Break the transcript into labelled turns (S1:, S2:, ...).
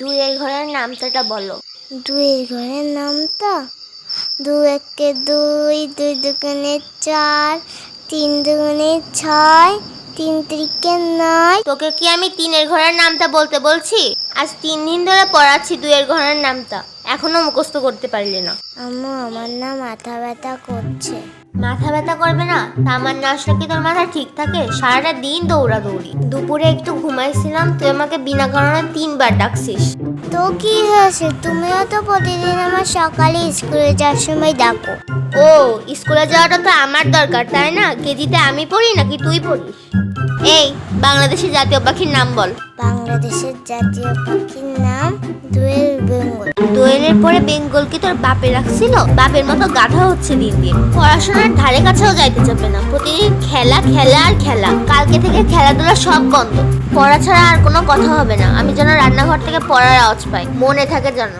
S1: দুইয়ের ঘরের নামটাটা বলো।
S2: দুয়ের ঘরের নামটা দু একে দুই দুই দুগুণে চার তিন দুগুণে ছয় তিন ত্রিকে নয়।
S1: তোকে কি আমি তিনের ঘরের নামটা বলতে বলছি? আজ তিন দিন ধরে পড়াচ্ছি দুয়ের ঘরের নামটা এখনও মুখস্থ করতে পারলি না।
S2: আম্মু আমার না মাথা ব্যথা করছে।
S1: মাথা ব্যথা করবে না? তা আমার না আসলে কি তোর মাথা ঠিক থাকে? সারাটা দিন দৌড়া দৌড়ি দুপুরে একটু ঘুমাইছিলাম তুই আমাকে বিনা কারণে তিনবার ডাকছিস।
S2: তো কি হয়েছে? তুমিও তো প্রতিদিন আমার সকালে স্কুলে যাওয়ার সময় ডাকো।
S1: ও স্কুলে যাওয়াটা তো আমার দরকার তাই না? কেজিতে আমি পড়ি নাকি তুই পড়িস? এই বাংলাদেশের জাতীয় পাখির নাম বল।
S2: বাংলাদেশের জাতীয় পাখির নাম বেঙ্গল
S1: দোয়েলের পরে বেঙ্গল কি তোর বাপে রাখছিল। বাপের মতো গাধা হচ্ছে দিন দিন। পড়াশোনার ধারে কাছেও যাইতে যাবে না। প্রতিদিন খেলা খেলা আর খেলা। কালকে থেকে খেলাধুলা সব বন্ধ। পড়া ছাড়া আর কোনো কথা হবে না। আমি যেন রান্নাঘর থেকে পড়ার আওয়াজ পাই। মনে থাকে যেন।